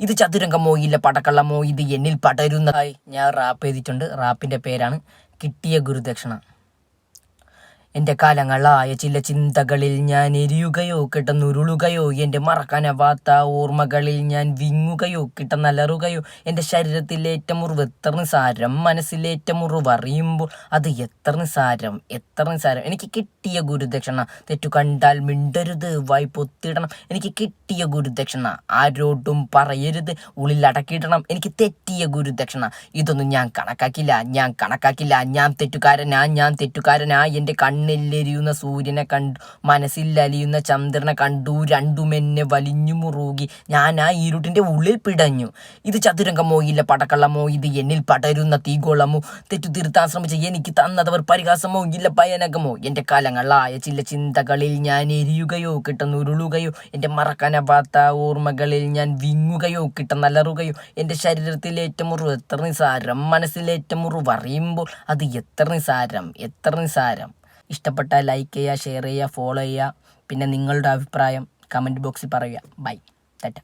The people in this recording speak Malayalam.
ഇത് ചതുരംഗമോ ഇല്ല പടക്കള്ളമോ ഇത് എന്നിൽ പടരുന്നതായി ഞാൻ റാപ്പ് ചെയ്തിട്ടുണ്ട് റാപ്പിന്റെ പേരാണ് കിട്ടിയ ഗുരുദക്ഷിണ. എന്റെ കാലങ്ങളായ ചില ചിന്തകളിൽ ഞാൻ എരിയുകയോ കിടന്നുരുളുകയോ എന്റെ മറക്കാനാവാത്ത ഓർമ്മകളിൽ ഞാൻ വിങ്ങുകയോ കിടന്നലറുകയോ എന്റെ ശരീരത്തിലേറ്റ മുറിവ് എത്ര നിസാരം മനസ്സിലേറ്റ മുറിവ് അറിയുമ്പോൾ അത് എത്ര നിസാരം എത്ര നിസാരം. എനിക്ക് കിട്ടിയ ഗുരുദക്ഷിണ തെറ്റു കണ്ടാൽ മിണ്ടരുത് വായി പൊത്തിടണം. എനിക്ക് കിട്ടിയ ഗുരുദക്ഷിണ ആരോടും പറയരുത് ഉള്ളിൽ അടക്കിയിടണം എനിക്ക് തെറ്റിയ ഗുരുദക്ഷിണ ഇതൊന്നും ഞാൻ കണക്കാക്കില്ല ഞാൻ കണക്കാക്കില്ല. ഞാൻ തെറ്റുകാരനാ ഞാൻ തെറ്റുകാരനാ എന്റെ കണ്ണിലെരിയുന്ന സൂര്യനെ കണ്ടു മനസ്സിൽ അലിയുന്ന ചന്ദ്രനെ കണ്ടു രണ്ടുമെന്നെ വലിഞ്ഞു മുറുകി. ഞാൻ ആ ഇരുട്ടിന്റെ ഉള്ളിൽ പിടഞ്ഞു. ഇത് ചതുരംഗമോ ഇല്ല പടക്കള്ളമോ ഇത് എന്നിൽ പടരുന്ന തീകോളമോ. തെറ്റു ശ്രമിച്ച എനിക്ക് തന്നതവർ പരിഹാസമോ ഇല്ല ഭയനകമോ. എന്റെ കാലങ്ങളായ ചില ചിന്തകളിൽ ഞാൻ എരിയുകയോ കിട്ടുന്ന ഉരുളുകയോ എന്റെ മറക്കാനാവാത്ത ഓർമ്മകളിൽ ഞാൻ വിങ്ങുകയോ കിട്ടുന്നലറുകയോ എന്റെ ശരീരത്തിൽ മുറിവ് എത്ര നിസാരം മുറിവ് അറിയുമ്പോൾ അത് എത്ര നിസാരം എത്ര നിസാരം. ഇഷ്ടപ്പെട്ടാൽ ലൈക്ക് ചെയ്യുക ഷെയർ ചെയ്യുക ഫോളോ ചെയ്യുക. പിന്നെ നിങ്ങളുടെ അഭിപ്രായം കമന്റ് ബോക്സിൽ പറയുക. ബൈ തെറ്റ